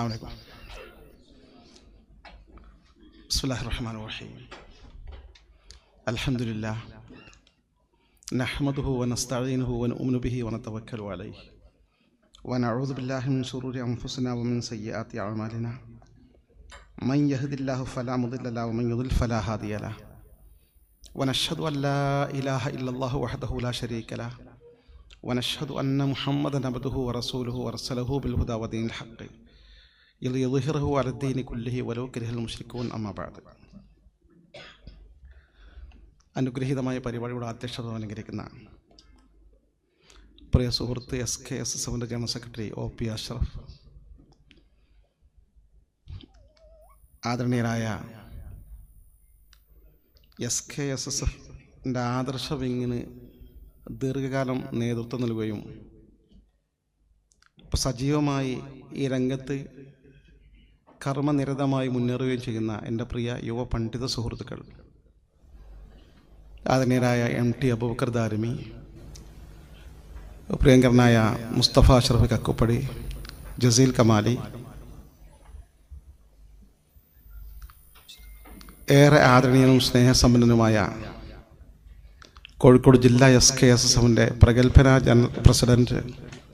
عليكم. بسم الله الرحمن الرحيم. الحمد لله. نحمده ونستعينه ونؤمن به ونتوكل عليه. ونعوذ بالله من شرور أنفسنا ومن سيئات أعمالنا. من يهد الله فلا مضل له ومن يضل فلا هادي له. ونشهد أن لا إله إلا الله وحده لا شريك له. ونشهد أن محمدا عبده ورسوله ورسله بالهدى ودين الحق. അനുഗ്രഹീതമായ പരിപാടിയുടെ അധ്യക്ഷത അനുഗ്രഹിക്കുന്ന പ്രിയ സുഹൃത്ത് എസ് കെ എസ് എസ് എമ്മിന്റെ general secretary O P Ashraf ആദരണീയരായ എസ് കെ എസ് എസ് എഫിന്റെ ആദർശ വിങ്ങിന് ദീർഘകാലം നേതൃത്വം നൽകുകയും സജീവമായി ഈ രംഗത്ത് കർമ്മനിരതമായി മുന്നേറുകയും ചെയ്യുന്ന എന്റെ പ്രിയ യുവ പണ്ഡിത സുഹൃത്തുക്കൾ. ആദരണീയരായ എം ടി അബൂബക്കർ ദാരിമി പ്രിയങ്കരനായ മുസ്തഫ അഷറഫ് കക്കുപ്പടി ജസീൽ കമാലി ഏറെ ആദരണീയനും സ്നേഹസമ്പന്നനുമായ കോഴിക്കോട് ജില്ലാ എസ് കെ എസ് എസ് എഫിന്റെ പ്രഗത്ഭന ജനറൽ പ്രസിഡന്റ്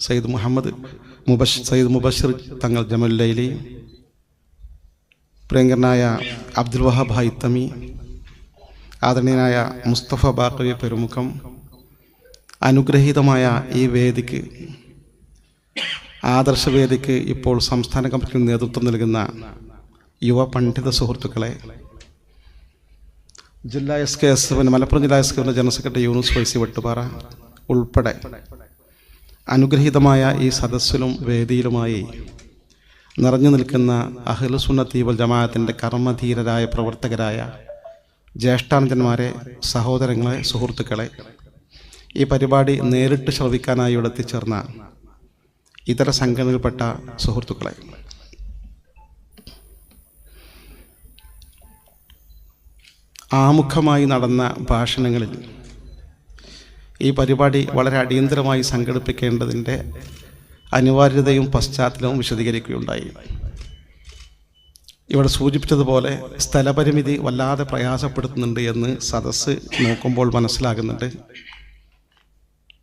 സയ്യിദ് മുഹമ്മദ് മുബഷ് സയ്യിദ് മുബഷിർ തങ്ങൾ ജമലുല്ലൈലി പ്രിയങ്കരനായ അബ്ദുൽ വഹാബ് ഹൈത്തമി ആദരണീയനായ മുസ്തഫ ബാക്കവി പെരുമുഖം അനുഗ്രഹീതമായ ഈ വേദിക്ക് ആദർശവേദിക്ക് ഇപ്പോൾ സംസ്ഥാന കമ്മിറ്റിക്ക് നേതൃത്വം നൽകുന്ന യുവ പണ്ഡിത സുഹൃത്തുക്കളെ ജില്ലാ എസ് കെ എസ് എഫിന്റെ മലപ്പുറം ജില്ലാ എസ് കെ എഫിന്റെ general secretary Yunus YC Vettupara ഉൾപ്പെടെ അനുഗ്രഹീതമായ ഈ സദസ്സിലും വേദിയിലുമായി നിറഞ്ഞു നിൽക്കുന്ന അഹ്ലുസുന്നത്തീബൽ ജമാഅത്തിന്റെ കർമ്മധീരരായ പ്രവർത്തകരായ ജ്യേഷ്ഠാനന്ദന്മാരെ സഹോദരങ്ങളെ സുഹൃത്തുക്കളെ ഈ പരിപാടി നേരിട്ട് ശ്രവിക്കാനായി ഇവിടെ എത്തിച്ചേർന്ന ഇതര സംഘടനയിൽപ്പെട്ട സുഹൃത്തുക്കളെ. ആമുഖമായി നടന്ന ഭാഷണങ്ങളിൽ ഈ പരിപാടി വളരെ അടിയന്തരമായി സംഘടിപ്പിക്കേണ്ടതിന്റെ അനിവാര്യതയും പശ്ചാത്തലവും വിശദീകരിക്കുകയുണ്ടായി. ഇവിടെ സൂചിപ്പിച്ചതുപോലെ സ്ഥലപരിമിതി വല്ലാതെ പ്രയാസപ്പെടുത്തുന്നുണ്ട് എന്ന് സദസ്സ് നോക്കുമ്പോൾ മനസ്സിലാകുന്നുണ്ട്.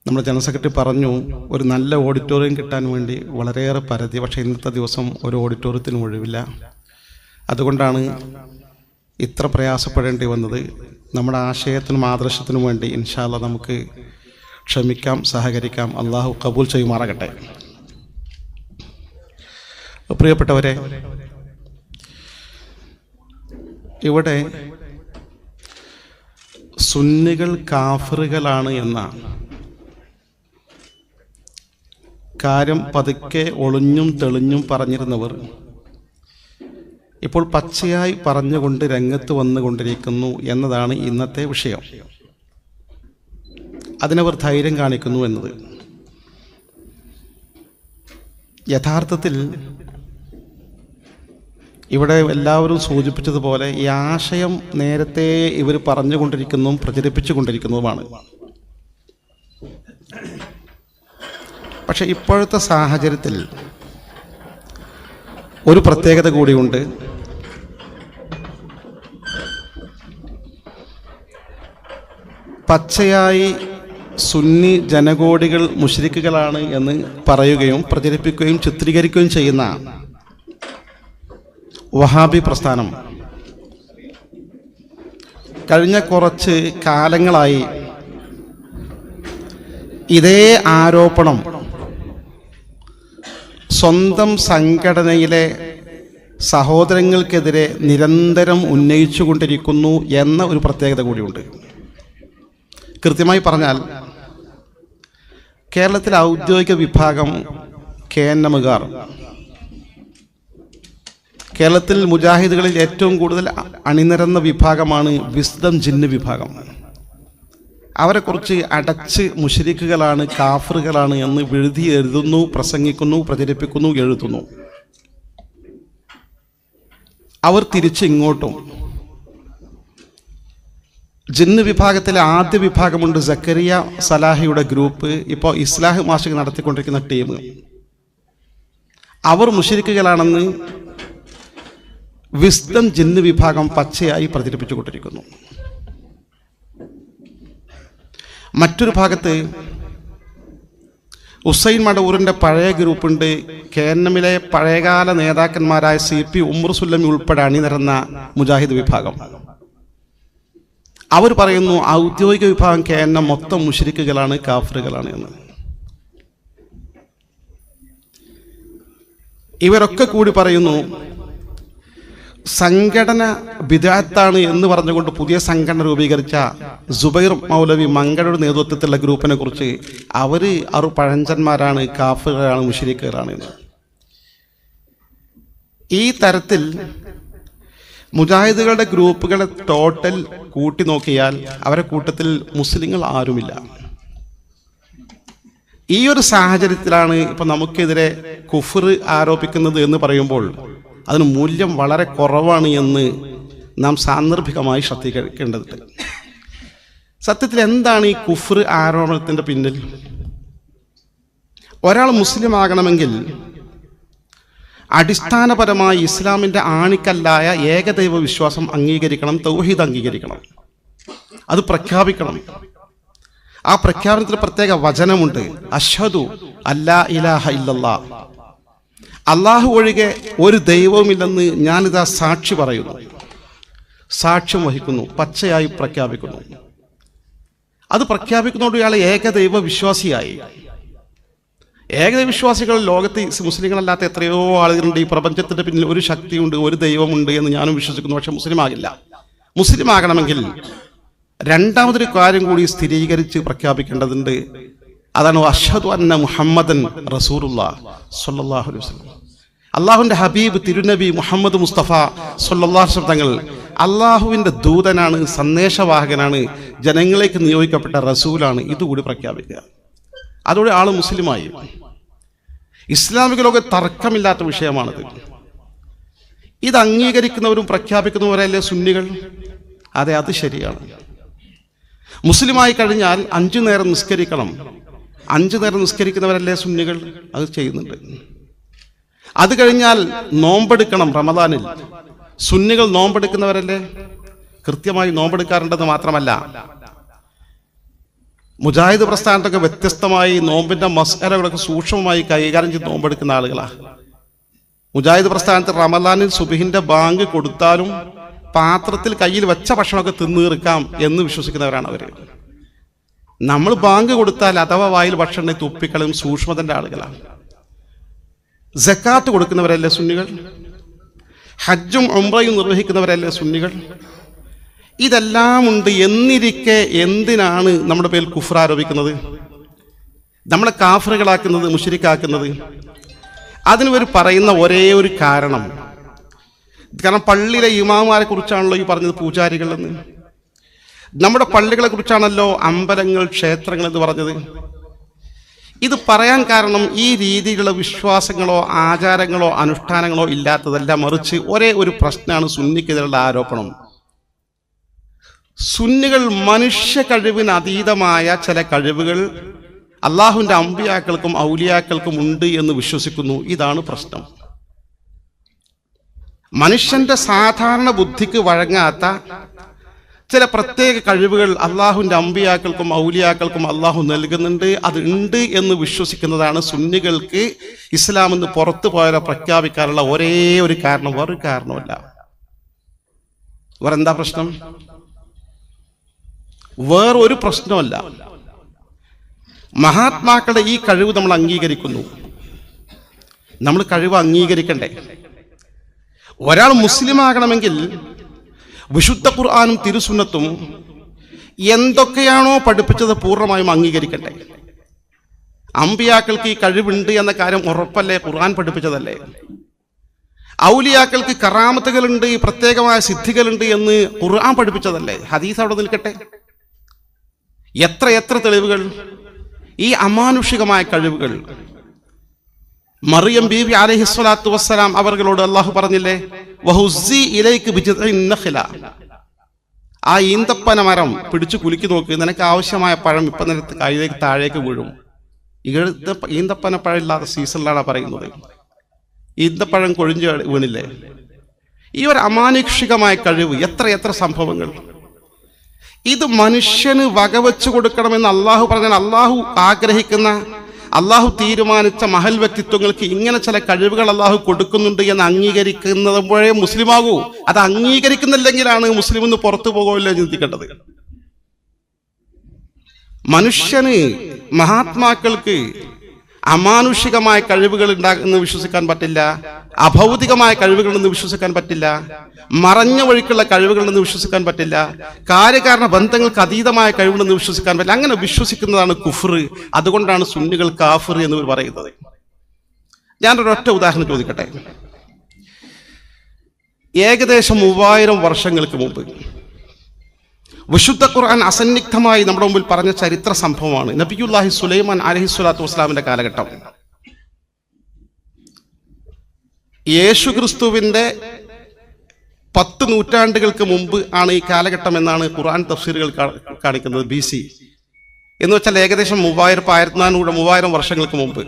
നമ്മുടെ ജനറൽ സെക്രട്ടറി പറഞ്ഞു ഒരു നല്ല ഓഡിറ്റോറിയം കിട്ടാൻ വേണ്ടി വളരെയേറെ പരതി പക്ഷേ ഇന്നത്തെ ദിവസം ഒരു ഓഡിറ്റോറിയത്തിന് ഒഴിവില്ല. അതുകൊണ്ടാണ് ഇത്ര പ്രയാസപ്പെടേണ്ടി വന്നത്. നമ്മുടെ ആശയത്തിനും ആദർശത്തിനും വേണ്ടി ഇൻഷാല്ല നമുക്ക് ക്ഷമിക്കാം സഹകരിക്കാം. അള്ളാഹു കബൂൽ ചെയ്യുമാറാകട്ടെ. പ്രിയപ്പെട്ടവരെ ഇവിടെ സുന്നികൾ കാഫറുകളാണ് എന്ന കാര്യം പതുക്കെ ഒളിഞ്ഞും തെളിഞ്ഞും പറഞ്ഞിരുന്നവർ ഇപ്പോൾ പച്ചയായി പറഞ്ഞുകൊണ്ട് രംഗത്ത് വന്നുകൊണ്ടിരിക്കുന്നു എന്നതാണ് ഇന്നത്തെ വിഷയം. അതിനവർ ധൈര്യം കാണിക്കുന്നു എന്നത്. യഥാർത്ഥത്തിൽ ഇവിടെ എല്ലാവരും സൂചിപ്പിച്ചതുപോലെ ഈ ആശയം നേരത്തെ ഇവർ പറഞ്ഞുകൊണ്ടിരിക്കുന്നതും പ്രചരിപ്പിച്ചുകൊണ്ടിരിക്കുന്നതുമാണ്. പക്ഷെ ഇപ്പോഴത്തെ സാഹചര്യത്തിൽ ഒരു പ്രത്യേകത കൂടിയുണ്ട്. പച്ചയായി സുന്നി ജനകോടികൾ മുഷരിക്കുകളാണ് എന്ന് പറയുകയും പ്രചരിപ്പിക്കുകയും ചിത്രീകരിക്കുകയും ചെയ്യുന്ന വഹാബി പ്രസ്ഥാനം. കഴിഞ്ഞ കുറച്ച് കാലങ്ങളായി ഇതേ ആരോപണം സ്വന്തം സംഘടനയിലെ സഹോദരങ്ങൾക്കെതിരെ നിരന്തരം ഉന്നയിച്ചുകൊണ്ടിരിക്കുന്നു എന്ന ഒരു പ്രത്യേകത കൂടിയുണ്ട്. കൃത്യമായി പറഞ്ഞാൽ കേരളത്തിലെ ഔദ്യോഗിക വിഭാഗം കെ എൻ എമ്മുകാർ കേരളത്തിൽ മുജാഹിദുകളിൽ ഏറ്റവും കൂടുതൽ അണിനിരന്ന വിഭാഗമാണ് വിസ്തം ജിന്ന് വിഭാഗം. അവരെക്കുറിച്ച് അടച്ച് മുഷരിക്കുകളാണ് കാഫറുകളാണ് എന്ന് എഴുതി എഴുതുന്നു പ്രസംഗിക്കുന്നു പ്രചരിപ്പിക്കുന്നു എഴുതുന്നു. അവർ തിരിച്ച് ഇങ്ങോട്ടും. ജിന്ന് വിഭാഗത്തിലെ ആദ്യ വിഭാഗമുണ്ട് സക്കരിയ സലാഹിയുടെ ഗ്രൂപ്പ്. ഇപ്പോൾ ഇസ്ലാഹ് മാഷിക് നടത്തിക്കൊണ്ടിരിക്കുന്ന ടീം. അവർ മുഷരിക്കുകളാണെന്ന് വിസ്ഡം ജിന്ന് വിഭാഗം പച്ചയായി പ്രചരിപ്പിച്ചുകൊണ്ടിരിക്കുന്നു. മറ്റൊരു ഭാഗത്ത് ഉസൈൻ മടവൂറിന്റെ പഴയ ഗ്രൂപ്പുണ്ട്. കെ എൻ എമ്മിലെ പഴയകാല നേതാക്കന്മാരായ സി പി ഉമർ സുല്ലമി ഉൾപ്പെടെ അണിനിരന്ന മുജാഹിദ് വിഭാഗം. അവർ പറയുന്നു ഔദ്യോഗിക വിഭാഗം കെ എൻ എം മൊത്തം മുഷരിക്കുകളാണ് കാഫറുകളാണ് എന്ന്. ഇവരൊക്കെ കൂടി പറയുന്നു സംഘടന വിദാത്താണ് എന്ന് പറഞ്ഞുകൊണ്ട് പുതിയ സംഘടന രൂപീകരിച്ച സുബൈർ മൗലവി മംഗളുടെ നേതൃത്വത്തിലുള്ള ഗ്രൂപ്പിനെ കുറിച്ച് അവർ അറു പഴഞ്ചന്മാരാണ് കാഫുകളാണ് മുഷരിക്കുകളാണ് എന്ന്. ഈ തരത്തിൽ മുജാഹിദുകളുടെ ഗ്രൂപ്പുകളെ ടോട്ടൽ കൂട്ടി നോക്കിയാൽ അവരെ കൂട്ടത്തിൽ മുസ്ലിങ്ങൾ ആരുമില്ല. ഈ ഒരു സാഹചര്യത്തിലാണ് ഇപ്പൊ നമുക്കെതിരെ കുഫർ ആരോപിക്കുന്നത് എന്ന് പറയുമ്പോൾ അതിന് മൂല്യം വളരെ കുറവാണ് എന്ന് നാം സാന്ദർഭികമായി ശ്രദ്ധിക്കേണ്ടതുണ്ട് സത്യത്തിൽ എന്താണ് ഈ കുഫർ ആരോപണത്തിന്റെ പിന്നിൽ? ഒരാൾ മുസ്ലിം ആകണമെങ്കിൽ അടിസ്ഥാനപരമായി ഇസ്ലാമിന്റെ ആണിക്കല്ലായ ഏകദൈവ വിശ്വാസം അംഗീകരിക്കണം തൗഹീദ് അംഗീകരിക്കണം. അത് പ്രഖ്യാപിക്കണം. ആ പ്രഖ്യാപനത്തിൽ പ്രത്യേക വചനമുണ്ട്. അഷ്ഹദു അല്ലാ ഇലാഹ ഇല്ലല്ലാ. അള്ളാഹു ഒഴികെ ഒരു ദൈവവുമില്ലെന്ന് ഞാനിതാ സാക്ഷി പറയുന്നു. സാക്ഷ്യം വഹിക്കുന്നു പച്ചയായി പ്രഖ്യാപിക്കുന്നു. അത് പ്രഖ്യാപിക്കുന്നതോട് ഇയാൾ ഏകദൈവ വിശ്വാസിയായി. ഏകദൈവ വിശ്വാസികൾ ലോകത്ത് മുസ്ലിങ്ങളല്ലാത്ത എത്രയോ ആളുകളുണ്ട്. ഈ പ്രപഞ്ചത്തിന്റെ പിന്നിൽ ഒരു ശക്തിയുണ്ട് ഒരു ദൈവമുണ്ട് എന്ന് ഞാനും വിശ്വസിക്കുന്നു. പക്ഷെ മുസ്ലിം ആകില്ല മുസ്ലിം ആകണമെങ്കിൽ രണ്ടാമതൊരു കാര്യം കൂടി സ്ഥിരീകരിച്ച് പ്രഖ്യാപിക്കേണ്ടതുണ്ട്. അതാണ് അഷദ് അന്ന മുഹമ്മദൻ റസൂറുള്ള സല്ലല്ലാഹു അലൈഹി വസല്ലം. അള്ളാഹുവിന്റെ ഹബീബ് തിരുനബി മുഹമ്മദ് മുസ്തഫ സല്ലല്ലാഹു തങ്ങൾ അള്ളാഹുവിന്റെ ദൂതനാണ് സന്ദേശവാഹകനാണ് ജനങ്ങളിലേക്ക് നിയോഗിക്കപ്പെട്ട റസൂലാണ് ഇതുകൂടി പ്രഖ്യാപിക്കുക. അതോടെ ആൾ മുസ്ലിമായി. ഇസ്ലാമിക ലോക തർക്കമില്ലാത്ത വിഷയമാണിത്. ഇത് അംഗീകരിക്കുന്നവരും പ്രഖ്യാപിക്കുന്നവരല്ലേ സുന്നികൾ? അതെ അത് ശരിയാണ്. മുസ്ലിമായി കഴിഞ്ഞാൽ അഞ്ചു നേരം നിസ്കരിക്കണം. അഞ്ചു നേരം നിസ്കരിക്കുന്നവരല്ലേ സുന്നികൾ? അത് ചെയ്യുന്നുണ്ട്. അത് കഴിഞ്ഞാൽ നോമ്പെടുക്കണം റമദാനിൽ. സുന്നികൾ നോമ്പെടുക്കുന്നവരല്ലേ? കൃത്യമായി നോമ്പെടുക്കാറുണ്ടെന്ന് മാത്രമല്ല. മുജാഹിദ് പ്രസ്ഥാനത്തൊക്കെ വ്യത്യസ്തമായി നോമ്പിന്റെ മസ്കരകളൊക്കെ സൂക്ഷ്മമായി കൈകാര്യം ചെയ്ത് നോമ്പെടുക്കുന്ന ആളുകളാ. മുജാഹിദ് പ്രസ്ഥാനത്ത് റമദാനിൽ സുബിഹിന്റെ ബാങ്ക് കൊടുത്താലും പാത്രത്തിൽ കയ്യിൽ വെച്ച ഭക്ഷണമൊക്കെ തിന്നീർക്കാം എന്ന് വിശ്വസിക്കുന്നവരാണ് അവർ. നമ്മൾ ബാങ്ക് കൊടുത്താൽ അഥവാ വായിൽ ഭക്ഷണം തുപ്പിക്കളും സൂക്ഷ്മതന്റെ ആളുകളാണ് ജക്കാത്ത് കൊടുക്കുന്നവരല്ലേ സുന്നികൾ? ഹജ്ജും ഒമ്രയും നിർവഹിക്കുന്നവരല്ലേ സുന്നികൾ? ഇതെല്ലാം ഉണ്ട് എന്നിരിക്കെ എന്തിനാണ് നമ്മുടെ പേരിൽ കുഫർ ആരോപിക്കുന്നത്? നമ്മളെ കാഫറുകളാക്കുന്നത് മുഷരിക്കാക്കുന്നത്. അതിന് ഒരു പറയുന്ന ഒരേ ഒരു കാരണം. കാരണം പള്ളിയിലെ ഇമാമാരെ കുറിച്ചാണല്ലോ ഈ പറഞ്ഞത് പൂജാരികളെന്ന് നമ്മുടെ പള്ളികളെ കുറിച്ചാണല്ലോ അമ്പലങ്ങൾ ക്ഷേത്രങ്ങൾ എന്ന് പറഞ്ഞത്. ഇത് പറയാൻ കാരണം ഈ രീതികളോ വിശ്വാസങ്ങളോ ആചാരങ്ങളോ അനുഷ്ഠാനങ്ങളോ ഇല്ലാത്തതല്ല. മറിച്ച് ഒരേ ഒരു പ്രശ്നമാണ് സുന്നിക്കെതിരെയുള്ള ആരോപണം. സുന്നികൾ മനുഷ്യ കഴിവിന് അതീതമായ ചില കഴിവുകൾ അള്ളാഹുവിന്റെ അമ്പിയാക്കൾക്കും ഔലിയാക്കൾക്കും ഉണ്ട് എന്ന് വിശ്വസിക്കുന്നു. ഇതാണ് പ്രശ്നം. മനുഷ്യന്റെ സാധാരണ ബുദ്ധിക്ക് വഴങ്ങാത്ത ചില പ്രത്യേക കഴിവുകൾ അള്ളാഹുവിന്റെ അമ്പിയാക്കൾക്കും ഔലിയാക്കൾക്കും അള്ളാഹു നൽകുന്നുണ്ട്. അത് ഉണ്ട് എന്ന് വിശ്വസിക്കുന്നതാണ് സുന്നികൾക്ക് ഇസ്ലാം എന്ന് പുറത്തു പോയാലോ പ്രഖ്യാപിക്കാനുള്ള ഒരേ ഒരു കാരണം. വേറൊരു കാരണമല്ല വേറെന്താ പ്രശ്നം? വേറൊരു പ്രശ്നമല്ല മഹാത്മാക്കളുടെ ഈ കഴിവ് നമ്മൾ അംഗീകരിക്കുന്നു. നമ്മൾ കഴിവ് അംഗീകരിക്കണ്ടേ? ഒരാൾ മുസ്ലിം ആകണമെങ്കിൽ വിശുദ്ധ ഖുർആാനും തിരുസുന്നത്തും എന്തൊക്കെയാണോ പഠിപ്പിച്ചത് പൂർണമായും അംഗീകരിക്കട്ടെ. അമ്പിയാക്കൾക്ക് ഈ കഴിവുണ്ട് എന്ന കാര്യം ഉറപ്പല്ലേ? ഖുർആൻ പഠിപ്പിച്ചതല്ലേ? ഔലിയാക്കൾക്ക് കറാമത്തുകളുണ്ട് പ്രത്യേകമായ സിദ്ധികളുണ്ട് എന്ന് ഖുർആൻ പഠിപ്പിച്ചതല്ലേ? ഹദീസ് അവിടെ നിൽക്കട്ടെ. എത്ര എത്ര തെളിവുകൾ ഈ അമാനുഷികമായ കഴിവുകൾ മറിയം ബീവി അലഹി സ്വലാത്തു വസ്സലാം അവർകളോട് അള്ളാഹു പറഞ്ഞില്ലേ? വഹുസി ഇലേക്ക്. ആ ഈന്തപ്പന മരം പിടിച്ചു കുലുക്കി നോക്ക് നിനക്ക് ആവശ്യമായ പഴം ഇപ്പൊ നിനക്ക് കഴിയിലേക്ക് താഴേക്ക് വീഴും. ഇങ്ങനത്തെ ഈന്തപ്പന പഴം ഇല്ലാത്ത സീസണിലാണ് പറയുന്നത്. ഈന്തപ്പഴം കൊഴിഞ്ഞ് വീണില്ലേ? ഈ ഒരു അമാനുഷികമായ കഴിവ് എത്ര എത്ര സംഭവങ്ങൾ. ഇത് മനുഷ്യന് വകവെച്ചു കൊടുക്കണമെന്ന് അള്ളാഹു പറഞ്ഞാൽ അള്ളാഹു ആഗ്രഹിക്കുന്ന അള്ളാഹു തീരുമാനിച്ച മഹൽ വ്യക്തിത്വങ്ങൾക്ക് ഇങ്ങനെ ചില കഴിവുകൾ അള്ളാഹു കൊടുക്കുന്നുണ്ട് എന്ന് അംഗീകരിക്കുന്നതുമ്പോഴേ മുസ്ലിമാകൂ. അത് അംഗീകരിക്കുന്നില്ലെങ്കിലാണ് മുസ്ലിം എന്ന് പുറത്തു പോകുമല്ലോ ചിന്തിക്കേണ്ടത്? മനുഷ്യന് മഹാത്മാക്കൾക്ക് അമാനുഷികമായ കഴിവുകൾ ഉണ്ടാകുന്ന വിശ്വസിക്കാൻ പറ്റില്ല. അഭൗതികമായ കഴിവുകളെന്ന് വിശ്വസിക്കാൻ പറ്റില്ല. മറഞ്ഞ വഴിക്കുള്ള കഴിവുകളെന്ന് വിശ്വസിക്കാൻ പറ്റില്ല. കാര്യകാരണ ബന്ധങ്ങൾക്ക് അതീതമായ കഴിവുകളെന്ന് വിശ്വസിക്കാൻ പറ്റില്ല. അങ്ങനെ വിശ്വസിക്കുന്നതാണ് കുഫർ. അതുകൊണ്ടാണ് സുന്നികൾ കാഫർ എന്ന് പറയുന്നത്. ഞാനൊരൊറ്റ ഉദാഹരണം ചോദിക്കട്ടെ. ഏകദേശം മൂവായിരം വർഷങ്ങൾക്ക് മുമ്പ് വിശുദ്ധ ഖുർആൻ അസന്നിഗ്ധമായി നമ്മുടെ മുമ്പിൽ പറഞ്ഞ ചരിത്ര സംഭവമാണ്. നബിയുല്ലാഹി സുലൈമാൻ അലഹി സ്വലാത്തു വസ്സലാമിന്റെ കാലഘട്ടം. യേശു ക്രിസ്തുവിന്റെ പത്ത് നൂറ്റാണ്ടുകൾക്ക് മുമ്പ് ആണ് ഈ കാലഘട്ടം എന്നാണ് ഖുർആൻ തഫ്സീറുകൾ കാണിക്കുന്നത് ബി സി എന്ന് വെച്ചാൽ ഏകദേശം മൂവായിരം ആയിരത്തി നാനൂറ് മൂവായിരം വർഷങ്ങൾക്ക് മുമ്പ്.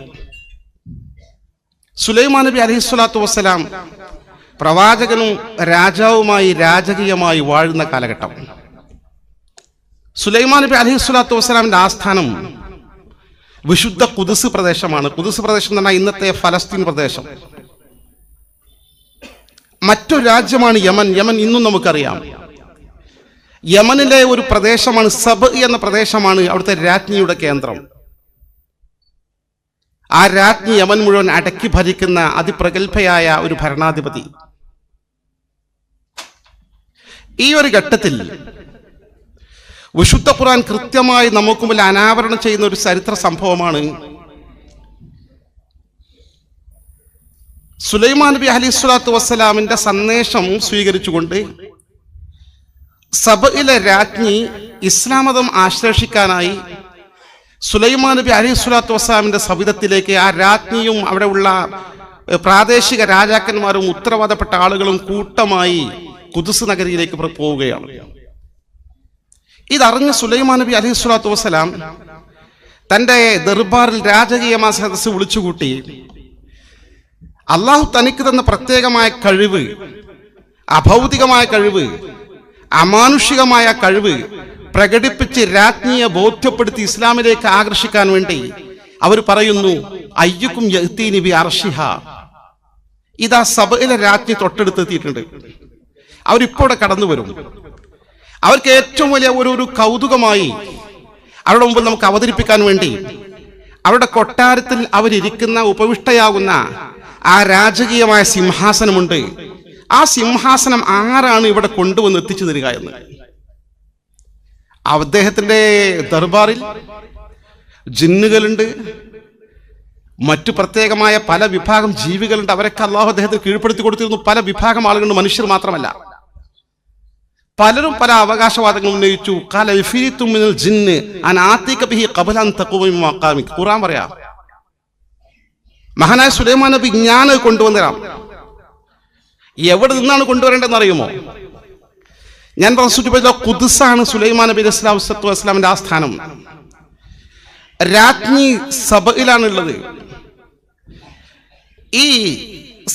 സുലൈമാൻ നബി അലഹി സ്വലാത്തു വസ്സലാം പ്രവാചകനും രാജാവുമായി രാജകീയമായി വാഴുന്ന കാലഘട്ടം. സുലൈമാൻ നബി അലഹി സ്വലാത്തു വസ്സലാമിന്റെ ആസ്ഥാനം വിശുദ്ധ കുതിസ് പ്രദേശമാണ്. കുതിസ് പ്രദേശം എന്ന് പറഞ്ഞാൽ ഇന്നത്തെ ഫലസ്തീൻ പ്രദേശം. മറ്റൊരു രാജ്യമാണ് യമൻ. യമൻ ഇന്നും നമുക്കറിയാം. യമനിലെ ഒരു പ്രദേശമാണ് സബ് എന്ന പ്രദേശമാണ് അവിടുത്തെ രാജ്ഞിയുടെ കേന്ദ്രം. ആ രാജ്ഞി യമൻ മുഴുവൻ അടക്കി ഭരിക്കുന്ന അതിപ്രഗത്ഭയായ ഒരു ഭരണാധിപതി. ഈ ഒരു ഘട്ടത്തിൽ വിശുദ്ധ ഖുർആൻ കൃത്യമായി നമുക്ക് മുമ്പിൽ അനാവരണം ചെയ്യുന്ന ഒരു ചരിത്ര സംഭവമാണ്. സുലൈമാൻ നബി അലി സ്വലാത്തു വസ്സലാമിന്റെ സന്ദേശം സ്വീകരിച്ചുകൊണ്ട് സഭയിലെ രാജ്ഞി ഇസ്ലാം മതം ആശ്ലേഷിക്കാനായി സുലൈമാൻ നബി അലി സ്വലാത്തു വസ്സലാമിന്റെ സവിധത്തിലേക്ക് ആ രാജ്ഞിയും അവിടെ ഉള്ള പ്രാദേശിക രാജാക്കന്മാരും ഉത്തരവാദപ്പെട്ട ആളുകളും കൂട്ടമായി കുതുസ് നഗരിയിലേക്ക് പോവുകയാണ്. ഇതറിഞ്ഞ സുലൈമാൻ നബി അലൈഹി സ്വലാത്തു വസ്സലാം തന്റെ ദർബാറിൽ രാജകീയമായ സദസ് വിളിച്ചുകൂട്ടി. അള്ളാഹു തനിക്ക് തന്ന പ്രത്യേകമായ കഴിവ് അഭൗതികമായ കഴിവ് അമാനുഷികമായ കഴിവ് പ്രകടിപ്പിച്ച് രാജ്ഞിയെ ബോധ്യപ്പെടുത്തി ഇസ്ലാമിലേക്ക് ആകർഷിക്കാൻ വേണ്ടി അവർ പറയുന്നു അയ്യക്കും ബി അർഷിഹ. ഇതാ സഭയിലെ രാജ്ഞി തൊട്ടടുത്തെത്തിയിട്ടുണ്ട്. അവരിപ്പോടെ കടന്നു വരും അവർക്ക് ഏറ്റവും വലിയ ഒരു ഒരു കൗതുകമായി അവരുടെ മുമ്പിൽ നമുക്ക് അവതരിപ്പിക്കാൻ വേണ്ടി അവരുടെ കൊട്ടാരത്തിൽ അവരിരിക്കുന്ന ഉപവിഷ്ടയാകുന്ന ആ രാജകീയമായ സിംഹാസനമുണ്ട്. ആ സിംഹാസനം ആരാണ് ഇവിടെ കൊണ്ടുവന്ന് എത്തിച്ചു തരിക എന്ന്? അദ്ദേഹത്തിന്റെ ദർബാറിൽ ജിന്നുകളുണ്ട്. മറ്റു പ്രത്യേകമായ പല വിഭാഗം ജീവികളുണ്ട്. അവരൊക്കെ അള്ളാഹു അദ്ദേഹത്തിന് കീഴ്പ്പെടുത്തി കൊടുത്തിരുന്നു. പല വിഭാഗം ആളുകളുണ്ട്. മനുഷ്യർ മാത്രമല്ല. പലരും പല അവകാശവാദങ്ങൾ ഉന്നയിച്ചു. കാല ഖുർആൻ പറയാ. മഹാനായ സുലൈമാൻ നബി ഞാൻ കൊണ്ടുവന്നരാം എവിടെ നിന്നാണ് കൊണ്ടുവരേണ്ടതെന്ന് അറിയുമോ? ഞാൻ പറഞ്ഞു കുദുസാണ് സുലൈമാൻ നബി അലൈഹി സത്തു അസ്ലാമിന്റെ ആസ്ഥാനം. രാജ്ഞി സഭയിലാണുള്ളത്. ഈ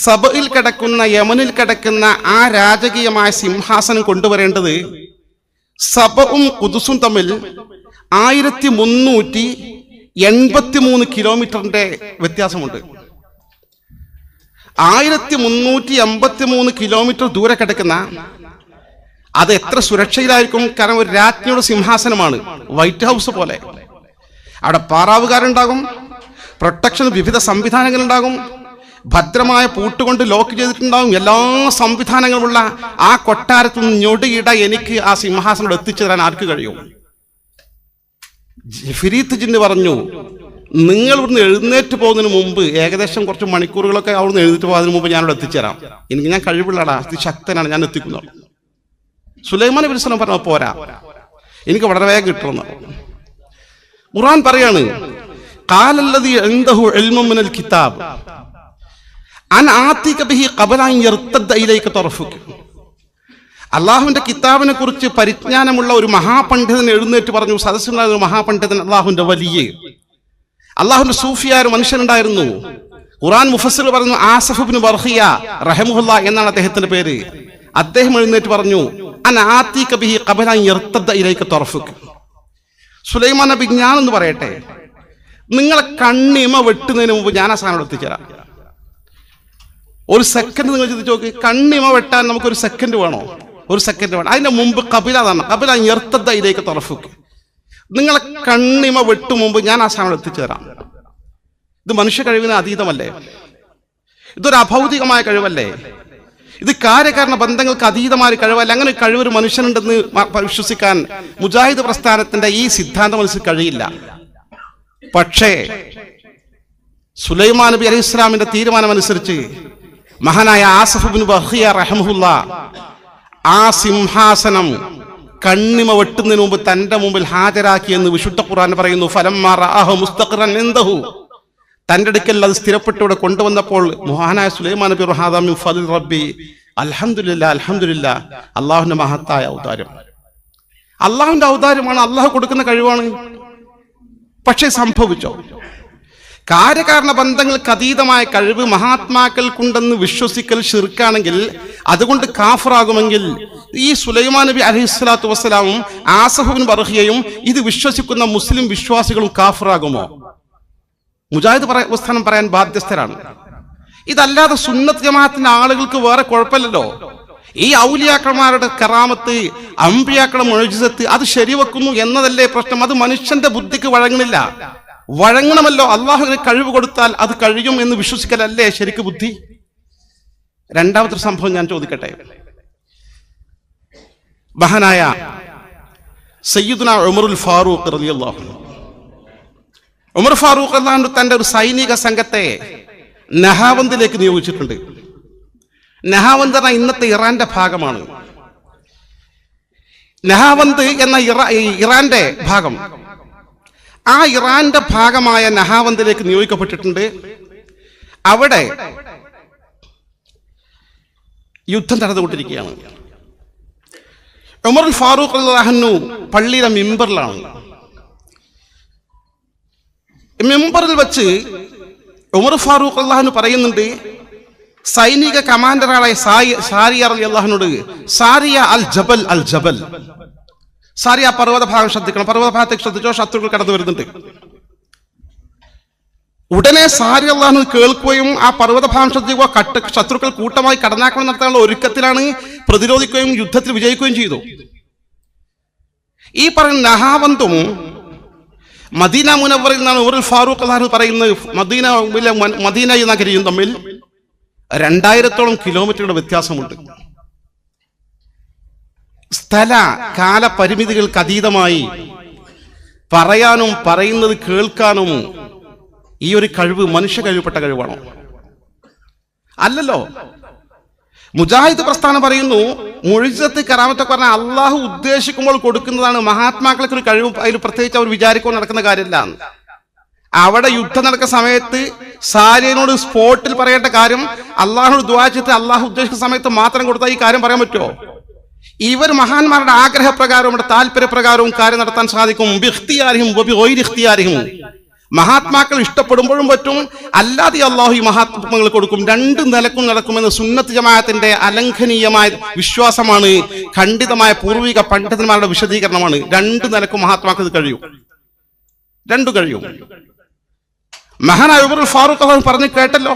സഭയിൽ കിടക്കുന്ന യമനിൽ കിടക്കുന്ന ആ രാജകീയമായ സിംഹാസനം കൊണ്ടുവരേണ്ടത് സഭവും കുതുസും തമ്മിൽ ആയിരത്തി മുന്നൂറ്റി എൺപത്തി മൂന്ന് കിലോമീറ്ററിന്റെ വ്യത്യാസമുണ്ട്. ആയിരത്തി മുന്നൂറ്റി എൺപത്തി മൂന്ന് കിലോമീറ്റർ ദൂരെ കിടക്കുന്ന അത് എത്ര സുരക്ഷയിലായിരിക്കും? കാരണം ഒരു രാജ്ഞിയുടെ സിംഹാസനമാണ് വൈറ്റ് ഹൗസ് പോലെ. അവിടെ പാറാവുകാരുണ്ടാകും പ്രൊട്ടക്ഷൻ വിവിധ സംവിധാനങ്ങളുണ്ടാകും ഭദ്രമായ പൂട്ടുകൊണ്ട് ലോക്ക് ചെയ്തിട്ടുണ്ടാവും. എല്ലാ സംവിധാനങ്ങളുമുള്ള ആ കൊട്ടാരത്തിൽ നിന്ന് ഞൊടിയിട എനിക്ക് ആ സിംഹാസനം എത്തിച്ചു തരാൻ ആർക്ക് കഴിയും? ഫിരീത്ത് ജിന്ന് പറഞ്ഞു നിങ്ങൾ ഇവിടുന്ന് എഴുന്നേറ്റ് പോകുന്നതിന് മുമ്പ് ഏകദേശം കുറച്ച് മണിക്കൂറുകളൊക്കെ അവിടുന്ന് എഴുന്നേറ്റ് പോകുന്നതിന് മുമ്പ് ഞാനിവിടെ എത്തിച്ചേരാം എനിക്ക് ഞാൻ കഴിവുള്ളടാ അതിശക്തനാണ് ഞാൻ എത്തിക്കുന്നു. സുലൈമാൻ നബി സ്വലം പറഞ്ഞു പോരാ. എനിക്ക് വളരെ വേഗം കിട്ടണം. ഖുർആൻ പറയാണ് കാലല്ലതി എന്തഹു എൽമുമിനൽ കിതാബ്. അള്ളാഹുവിന്റെ കിതാബിനെ കുറിച്ച് പരിജ്ഞാനമുള്ള ഒരു മഹാപണ്ഡിതൻ എഴുന്നേറ്റ് പറഞ്ഞു സദസ്സുണ്ടായിരുന്ന മഹാപണ്ഡിതൻ അള്ളാഹുവിന്റെ വലിയ. അള്ളാഹുവിന്റെ സൂഫിയായ ഒരു മനുഷ്യനുണ്ടായിരുന്നു. ഖുറാൻ മുഫസിൽ പറഞ്ഞു ആസഫുബിന് ബർഹിയ റഹമുല്ല എന്നാണ് അദ്ദേഹത്തിന്റെ പേര്. അദ്ദേഹം എഴുന്നേറ്റ് പറഞ്ഞു സുലൈമാൻ നബി എന്ന് പറയട്ടെ? നിങ്ങളെ കണ്ണിമ വെട്ടുന്നതിന് മുമ്പ് ഞാൻ ആ സാധനം എത്തിച്ചേരാം ഒരു സെക്കൻഡ് നിങ്ങൾ ചിന്തിച്ചു നോക്കി. കണ്ണിമ വെട്ടാൻ നമുക്ക് ഒരു സെക്കൻഡ് വേണോ? ഒരു സെക്കൻഡ് വേണം. അതിന്റെ മുമ്പ് കപില തന്ന കപില ഞെർത്തദ്ദ ഇതിലേക്ക് തുറഫുക്ക് നിങ്ങളെ കണ്ണിമ വെട്ടു മുമ്പ് ഞാൻ ആ സാധനം എത്തിച്ചേരാം. ഇത് മനുഷ്യ കഴിവിന് അതീതമല്ലേ? ഇതൊരു അഭൗതികമായ കഴിവല്ലേ? ഇത് കാര്യകാരണ ബന്ധങ്ങൾക്ക് അതീതമായ കഴിവല്ല? അങ്ങനെ ഒരു ഒരു മനുഷ്യനുണ്ടെന്ന് വിശ്വസിക്കാൻ മുജാഹിദ് പ്രസ്ഥാനത്തിന്റെ ഈ സിദ്ധാന്തം മനസ്സിൽ കഴിയില്ല. പക്ഷേ സുലൈമാൻ നബി അലൈഹി ഇസ്ലാമിന്റെ തീരുമാനമനുസരിച്ച് മഹാനായ ആസഫുബിൻ ബഹിയ റഹമുല്ല ആ സിംഹാസനം കണ്ണിമ വെട്ടുന്നതിന് മുമ്പ് തന്റെ മുമ്പിൽ ഹാജരാക്കി എന്ന് വിശുദ്ധ ഖുർആൻ പറയുന്നു. ഫലം ഇൻദഹു തന്റെ അടുക്കൽ അത് സ്ഥിരപ്പെട്ട് ഇവിടെ കൊണ്ടുവന്നപ്പോൾ മഹാനായ സുലൈമാൻ നബി റഹാദാമി ഫദിൽ റബ്ബി അൽഹംദുലില്ലാ അൽഹംദുലില്ലാ അള്ളാഹുവിന്റെ മഹത്തായ അവതാരം അള്ളാഹുവിന്റെ അവതാരമാണ് അള്ളാഹു കൊടുക്കുന്ന കഴിവാണ്. പക്ഷേ സംഭവിച്ചോ? കാര്യകാരണ ബന്ധങ്ങൾക്ക് അതീതമായ കഴിവ് മഹാത്മാക്കൾക്കുണ്ടെന്ന് വിശ്വസിക്കൽ ഷിർക്കാണെങ്കിൽ അതുകൊണ്ട് കാഫറാകുമെങ്കിൽ ഈ സുലൈമാൻ നബി അലഹിസ്ലാത്തു വസ്സലാമും ആസഫുബിൻ ബർഹിയയും ഇത് വിശ്വസിക്കുന്ന മുസ്ലിം വിശ്വാസികളും കാഫറാകുമോ? മുജാഹിദ് പ്രസ്ഥാനം പറയാൻ ബാധ്യസ്ഥരാണ്. ഇതല്ലാതെ സുന്നത്ത് ജമാഅത്തിന്റെ ആളുകൾക്ക് വേറെ കുഴപ്പമില്ലല്ലോ. ഈ ഔലിയാക്കന്മാരുടെ കറാമത്ത് അമ്പിയാക്കളുടെ മൊഴിജത്ത് അത് ശരിവെക്കുന്നു എന്നതല്ലേ പ്രശ്നം. അത് മനുഷ്യന്റെ ബുദ്ധിക്ക് വഴങ്ങണില്ല വഴങ്ങണമല്ലോ. അള്ളാഹുവിന് കഴിവ് കൊടുത്താൽ അത് കഴിയും എന്ന് വിശ്വസിക്കലല്ലേ ശരിക്ക് ബുദ്ധി? രണ്ടാമത്തെ സംഭവം ഞാൻ ചോദിക്കട്ടെ. മഹാനായ സയ്യിദുന ഉമറുൽ ഫാറൂഖ് റളിയല്ലാഹു അൻഹു. ഉമർ ഫാറൂഖ് അള്ളാഹു തന്റെ ഒരു സൈനിക സംഘത്തെ നഹാവന്തിലേക്ക് നിയോഗിച്ചിട്ടുണ്ട്. നഹാവന്ത് എന്ന ഇന്നത്തെ ഇറാന്റെ ഭാഗമാണ്. നഹാവന്ത് എന്ന ഇറാ- ഇറാന്റെ ഭാഗം. ആ ഇറാന്റെ ഭാഗമായ നഹാവന്തിലേക്ക് നിയോഗിക്കപ്പെട്ടിട്ടുണ്ട്. അവിടെ യുദ്ധം നടന്നുകൊണ്ടിരിക്കുകയാണ്. ഉമർ ഫാറൂഖ് അള്ളാഹനു പള്ളിയിലെ മെമ്പറിലാണ്. മെമ്പറിൽ വെച്ച് ഉമർ ഫാറൂഖ് അള്ളാഹനു പറയുന്നുണ്ട് സൈനിക കമാൻഡറായ സാരിയ അലി അള്ളാഹനോട് സാരിയ അൽ ജബൽ അൽ ജബൽ. സാരിയ ആ പർവത ഭാഗം ശ്രദ്ധിക്കണം. പർവത ഭാഗത്തേക്ക് ശ്രദ്ധിച്ചോ ശത്രുക്കൾ കടന്നു വരുന്നുണ്ട്. ഉടനെ സാരി അള്ളാഹു കേൾക്കുകയും ആ പർവത ഭാഗം ശ്രദ്ധിക്കുക കട്ട് ശത്രുക്കൾ കൂട്ടമായി കടന്നാക്രമണം നടത്താനുള്ള ഒരുക്കത്തിലാണ് പ്രതിരോധിക്കുകയും യുദ്ധത്തിൽ വിജയിക്കുകയും ചെയ്തു. ഈ പറയുന്ന നഹാവന്തും മദീന മുനവറിൽ നിന്നാണ് ഉമർ ഫാറൂഖ് അള്ളാഹു പറയുന്നത് മദീന മദീന നഗരിയും തമ്മിൽ രണ്ടായിരത്തോളം കിലോമീറ്ററുടെ വ്യത്യാസമുണ്ട്. സ്ഥല കാല പരിമിതികൾക്ക് അതീതമായി. പറയാനും പറയുന്നത് കേൾക്കാനും ഈ ഒരു കഴിവ് മനുഷ്യ കഴിവപ്പെട്ട കഴിവാണോ. അല്ലല്ലോ. മുജാഹിദ് പ്രസ്ഥാനം പറയുന്നു മുഴിസത്ത് കറാമത്തൊക്കെ പറഞ്ഞാൽ അള്ളാഹു ഉദ്ദേശിക്കുമ്പോൾ കൊടുക്കുന്നതാണ് മഹാത്മാക്കൾക്ക് ഒരു കഴിവ് അതിൽ പ്രത്യേകിച്ച് അവർ വിചാരിക്കുമ്പോൾ നടക്കുന്ന കാര്യമില്ല. അവിടെ യുദ്ധം നടക്കുന്ന സമയത്ത് സാരിയനോട് സ്പോട്ടിൽ പറയേണ്ട കാര്യം അള്ളാഹു ദ്വാചിത്ത് അള്ളാഹു ഉദ്ദേശിക്കുന്ന സമയത്ത് മാത്രം കൊടുത്താൽ ഈ കാര്യം പറയാൻ പറ്റുമോ? ഇവർ മഹാന്മാരുടെ ആഗ്രഹപ്രകാരവും അവരുടെ താല്പര്യപ്രകാരവും കാര്യം നടത്താൻ സാധിക്കും. ഗൈരി ഇഖ്തിയാരിഹും. മഹാത്മാക്കൾ ഇഷ്ടപ്പെടുമ്പോഴും പറ്റും. അല്ലാതെ അള്ളാഹു ഈ മഹാത്മകൾ കൊടുക്കും. രണ്ട് നിലക്കും നടക്കുമെന്ന് സുന്നത്ത് ജമാഅത്തിന്റെ അലംഘനീയമായ വിശ്വാസമാണ്. ഖണ്ഡിതമായ പൂർവിക പണ്ഡിതന്മാരുടെ വിശദീകരണമാണ്. രണ്ട് നിലക്കും മഹാത്മാക്കൾ കഴിയും. രണ്ടു കഴിയും. മഹാനായ ഉമർ ഫാറൂഖ് പറഞ്ഞു കേട്ടല്ലോ.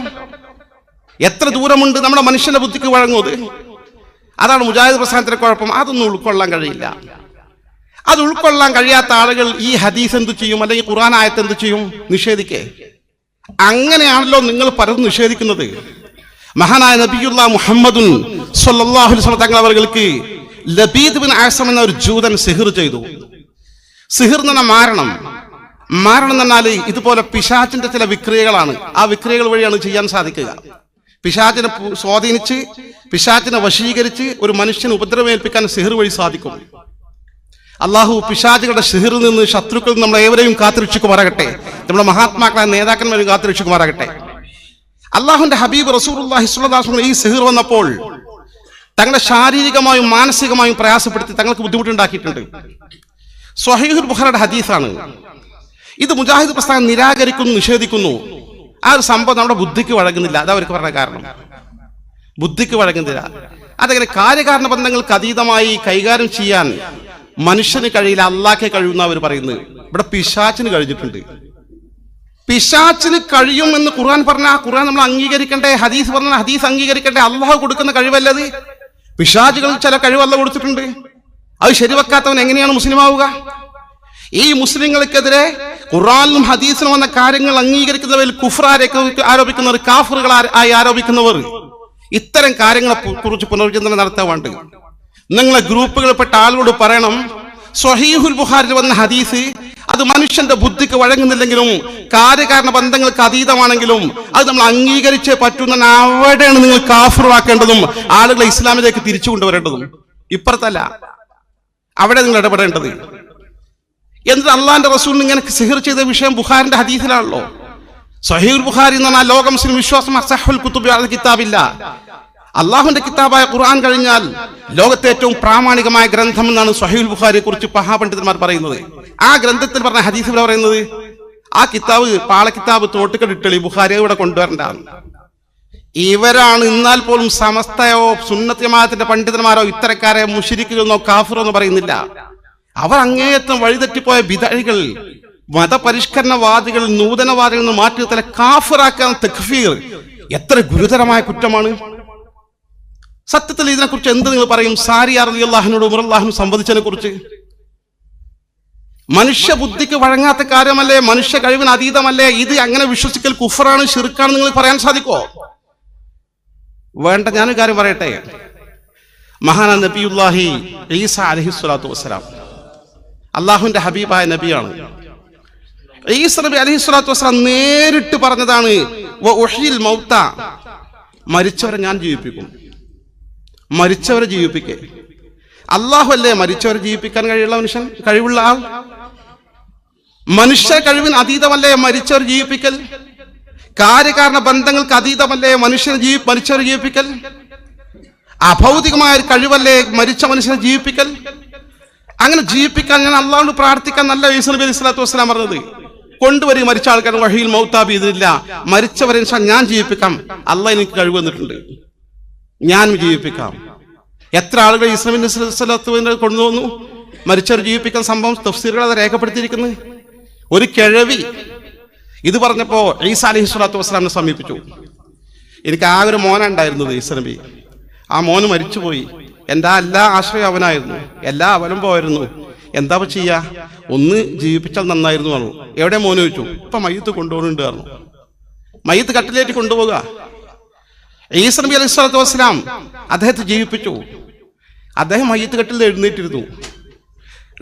എത്ര ദൂരമുണ്ട് നമ്മുടെ മനുഷ്യന്റെ ബുദ്ധിക്ക് വഴങ്ങുന്നത് അതാണ് മുജാഹിദ് പ്രസ്ഥാനത്തിന്റെ കുഴപ്പം. അതൊന്നും ഉൾക്കൊള്ളാൻ കഴിയില്ല. അത് ഉൾക്കൊള്ളാൻ കഴിയാത്ത ആളുകൾ ഈ ഹദീസ് എന്തു ചെയ്യും? അല്ലെങ്കിൽ ഖുറാൻ ആയത്ത് എന്തു ചെയ്യും? നിഷേധിക്കേ. അങ്ങനെയാണല്ലോ നിങ്ങൾ പലതും നിഷേധിക്കുന്നത്. മഹാനായ നബിയുള്ള മുഹമ്മദുൻ വസല്ലം തങ്ങൾ അവർക്ക് ലബീദ് ബിൻ ആസം എന്ന ഒരു ജൂതൻ സിഹിർ ചെയ്തു. സിഹിർ എന്ന മാരണം. മാരണം എന്നാൽ ഇതുപോലെ പിശാചിന്റെ ചില വിക്രിയകളാണ്. ആ വിക്രിയകൾ വഴിയാണ് ചെയ്യാൻ സാധിക്കുക. പിശാചിനെ സ്വാധീനിച്ച് പിശാചിനെ വശീകരിച്ച് ഒരു മനുഷ്യന് ഉപദ്രവമേൽപ്പിക്കാൻ സിഹർ വഴി സാധിക്കും. അള്ളാഹു പിശാചുകളുടെ സിഹിറിൽ നിന്ന് ശത്രുക്കളിൽ നിന്ന് നമ്മളെ ഏവരെയും കാത്തിരക്ഷിക്കുമാറാകട്ടെ. നമ്മുടെ മഹാത്മാക്കളായ നേതാക്കന്മാരും കാത്തിരക്ഷിക്കുമാറാകട്ടെ. അള്ളാഹുന്റെ ഹബീബ് റസൂർഹി സുല്ലാസ് ഈ സിഹിർ വന്നപ്പോൾ തങ്ങളെ ശാരീരികമായും മാനസികമായും പ്രയാസപ്പെടുത്തി തങ്ങൾക്ക് ബുദ്ധിമുട്ടുണ്ടാക്കിയിട്ടുണ്ട്. സ്വഹീഹുൽ ബുഖാരുടെ ഹദീസാണ്. ഇത് മുജാഹിദ് പ്രസ്ഥാനം നിരാകരിക്കുന്നു നിഷേധിക്കുന്നു. ആ ഒരു സംഭവം നമ്മുടെ ബുദ്ധിക്ക് വഴങ്ങുന്നില്ല. അതാ അവർക്ക് പറഞ്ഞ കാരണം. ബുദ്ധിക്ക് വഴങ്ങുന്നില്ല. അതങ്ങനെ കാര്യകാരണ ബന്ധങ്ങൾക്ക് അതീതമായി കൈകാര്യം ചെയ്യാൻ മനുഷ്യന് കഴിയില്ല അള്ളാഹ്ക്കെ കഴിയുന്ന അവർ പറയുന്നത്. ഇവിടെ പിശാച്ചിന് കഴിഞ്ഞിട്ടുണ്ട്. പിശാച്ചിന് കഴിയും എന്ന് ഖുർആൻ പറഞ്ഞ ആ ഖുർആൻ നമ്മൾ അംഗീകരിക്കണ്ടേ ഹദീസ് പറഞ്ഞ ഹദീസ് അംഗീകരിക്കണ്ടേ അള്ളാഹു കൊടുക്കുന്ന കഴിവല്ലത്? പിശാചുകൾ ചില കഴിവല്ല കൊടുത്തിട്ടുണ്ട്. അത് ശരിവെക്കാത്തവൻ എങ്ങനെയാണ് മുസ്ലിം ആവുക ഈ മുസ്ലിങ്ങൾക്കെതിരെ ഖുറാനും ഹദീസിനും വന്ന കാര്യങ്ങൾ അംഗീകരിക്കുന്നവരിൽ കുഫ്രാരെ ആരോപിക്കുന്നവർ കാഫറുകൾ ആയി ആരോപിക്കുന്നവർ. ഇത്തരം കാര്യങ്ങളെ കുറിച്ച് പുനർവിചിന്തനം നടത്താൻ വേണ്ടി നിങ്ങളെ ഗ്രൂപ്പുകളിൽപ്പെട്ട ആളുകളോട് പറയണം സ്വഹീഹുൽ ബുഹാരിൽ വന്ന ഹദീസ് അത് മനുഷ്യന്റെ ബുദ്ധിക്ക് വഴങ്ങുന്നില്ലെങ്കിലും കാര്യകാരണ ബന്ധങ്ങൾക്ക് അതീതമാണെങ്കിലും അത് നമ്മൾ അംഗീകരിച്ചേ പറ്റുന്ന അവിടെയാണ് നിങ്ങൾ കാഫറുവാക്കേണ്ടതും ആളുകളെ ഇസ്ലാമിലേക്ക് തിരിച്ചു കൊണ്ടുവരേണ്ടതും. ഇപ്പുറത്തല്ല. അവിടെ നിങ്ങൾ ഇടപെടേണ്ടത്. എന്നിട്ട് അള്ളാന്റെ റസൂലിന് ഇങ്ങനെ സിഹിർ ചെയ്ത വിഷയം ബുഖാരിന്റെ ഹദീസിലാണല്ലോ. സഹീർ ബുഖാരി എന്ന് പറഞ്ഞാൽ ലോക മുസ്ലിം വിശ്വാസം അസഹുൽ കുത്തുബ് കിതാബില്ല. അള്ളാഹുന്റെ കിതാബായ ഖുർആൻ കഴിഞ്ഞാൽ ലോകത്തെ ഏറ്റവും പ്രാമാണികമായ ഗ്രന്ഥം എന്നാണ് സഹീൽ ബുഖാരിയെ കുറിച്ച് മഹാപണ്ഡിതന്മാർ പറയുന്നത്. ആ ഗ്രന്ഥത്തിൽ പറഞ്ഞ ഹദീസ് ഇവിടെ പറയുന്നത്? ആ കിതാബ് പാള കിതാബ് തോട്ടുകടിട്ടളി ബുഖാരിയെ ഇവിടെ കൊണ്ടുവരേണ്ടതാണ്. ഇവരാണ് എന്നാൽ പോലും സമസ്തയോ സുന്നത്യമാത്തിന്റെ പണ്ഡിതന്മാരോ ഇത്തരക്കാരെ മുഷിരിക്കുന്നോ കാഫിറോ എന്ന് പറയുന്നില്ല. അവർ അങ്ങേയറ്റം വഴിതെറ്റിപ്പോയ വിതഴികൾ മതപരിഷ്കരണവാദികൾ നൂതനവാദികൾ മാറ്റി തല കാഫറാക്കാൻ തെക്ഫീർ. എത്ര ഗുരുതരമായ കുറ്റമാണ്. സത്യത്തിൽ ഇതിനെക്കുറിച്ച് എന്ത് നിങ്ങൾ പറയും? സാരി അറലി അള്ളാഹിനോട് ഉമർല്ലാഹിനും സംവദിച്ചതിനെ കുറിച്ച് മനുഷ്യ ബുദ്ധിക്ക് വഴങ്ങാത്ത കാര്യമല്ലേ? മനുഷ്യ കഴിവിന് അതീതമല്ലേ? ഇത് അങ്ങനെ വിശ്വസിക്കൽ കുഫറാണ് ഷിർക്കാണ് നിങ്ങൾ പറയാൻ സാധിക്കോ വേണ്ട ഞാനൊരു കാര്യം പറയട്ടെ. മഹാന നബിയുല്ലാഹി ഈസ അലഹി സ്വലാത്തു വസ്സലാം. അള്ളാഹുവിന്റെ ഹബീബായ നബിയാണ്. നബി അലഹി വസ്സലാം നേരിട്ട് പറഞ്ഞതാണ് "വ ഉഹ്യിൽ മൗത്ത. മരിച്ചവരെ ഞാൻ ജീവിപ്പിക്കും. മരിച്ചവരെ ജീവിപ്പിക്കേ. അള്ളാഹു അല്ലേ മരിച്ചവരെ ജീവിപ്പിക്കാൻ കഴിയുള്ള മനുഷ്യൻ? കഴിവുള്ള ആൾ? മനുഷ്യ കഴിവിന് അതീതമല്ലേ മരിച്ചവർ ജീവിപ്പിക്കൽ? കാര്യകാരണ ബന്ധങ്ങൾക്ക് അതീതമല്ലേ മനുഷ്യനെ ജീവി മരിച്ചവർ ജീവിപ്പിക്കൽ? അഭൗതികമായ കഴിവല്ലേ മരിച്ച മനുഷ്യനെ ജീവിപ്പിക്കൽ? അങ്ങനെ ജീവിപ്പിക്കാൻ ഞാൻ അള്ളാഹോട് പ്രാർത്ഥിക്കാൻ നല്ല നബി അലൈഹി സ്വലാത്തു വസ്സലാം പറഞ്ഞത്. കൊണ്ടുവരും മരിച്ച ആൾക്കാർ വഴിയിൽ മൗത്താബ് ഇതില്ല മരിച്ചവരെ ഞാൻ ജീവിപ്പിക്കാം. അള്ളാഹ് എനിക്ക് കഴിവ് തന്നിട്ടുണ്ട്. ഞാൻ ജീവിപ്പിക്കാം. എത്ര ആളുകൾ ഇസ്ലാമിന്റെ കൊണ്ടു കൊണ്ടുവന്നു മരിച്ചവർ ജീവിപ്പിക്കുന്ന സംഭവം തഫ്സീറുകൾ അത് രേഖപ്പെടുത്തിയിരിക്കുന്നത്. ഒരു കിഴവി ഇത് പറഞ്ഞപ്പോ ഈസ അലഹി സ്വലാത്തു വസ്സലാമിനെ സമീപിച്ചു. എനിക്ക് ആ ഒരു മോനുണ്ടായിരുന്നത് ഈസ നബി. ആ മോന് മരിച്ചുപോയി. ആ എല്ലാ ആശ്രയം അവനായിരുന്നു? എല്ലാ അവനും പോയിരുന്നു. എന്താ ചെയ്യാ? ഒന്ന് ജീവിപ്പിച്ചാൽ നന്നായിരുന്നു പറഞ്ഞു. എവിടെ മോന് ചോദിച്ചു? ഇപ്പൊ മയ്യത്ത് കൊണ്ടുപോകുന്നുണ്ട് പറഞ്ഞു. മയ്യത്ത് കട്ടിലേറ്റ് കൊണ്ടുപോകുക. ഈസ് നബി അലൈഹി സ്വലാത്തു വസ്സലാം അദ്ദേഹത്തെ ജീവിപ്പിച്ചു. അദ്ദേഹം മയ്യത്ത് കട്ടിൽ എഴുന്നേറ്റിരുന്നു.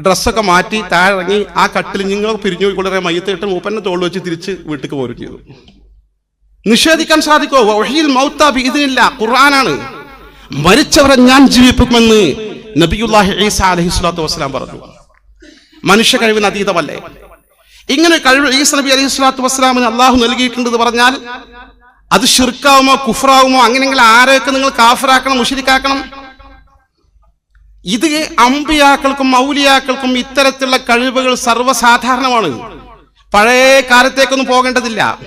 ഡ്രസ്സൊക്കെ മാറ്റി താഴെറങ്ങി ആ കട്ടിൽ നിങ്ങൾ പിരിഞ്ഞു പോയിക്കൊള്ളേ മയ്യത്ത് കെട്ട് മൂപ്പന്നെ തോൾ വെച്ച് തിരിച്ച് വീട്ടിൽ പോരും ചെയ്തു. നിഷേധിക്കാൻ സാധിക്കോ വഹിയിൽ മൗത്താബി ഇതിനില്ല ഖുർആനാണ്. മരിച്ചവരെ ഞാൻ ജീവിപ്പിക്കുമെന്ന് നബിയുല്ലാഹി ഈസ അലഹി സ്വലാത്തു വസ്സലാം പറഞ്ഞു. മനുഷ്യ കഴിവിന് അതീതമല്ലേ? ഇങ്ങനെ കഴിവ് ഈസ നബി അലൈഹി സ്വലാത്തു വസ്സലാമിന് അള്ളാഹു നൽകിയിട്ടുണ്ടെന്ന് പറഞ്ഞാൽ അത് ഷിർക്കാവുമോ കുഫറാവുമോ അങ്ങനെയെങ്കിൽ ആരെയൊക്കെ നിങ്ങൾ കാഫറാക്കണം മുഷിരിക്കാക്കണം? ഇത് അമ്പിയാക്കൾക്കും മൗലിയാക്കൾക്കും ഇത്തരത്തിലുള്ള കഴിവുകൾ സർവസാധാരണമാണ്. പഴയ കാലത്തേക്കൊന്നും പോകേണ്ടതില്ല.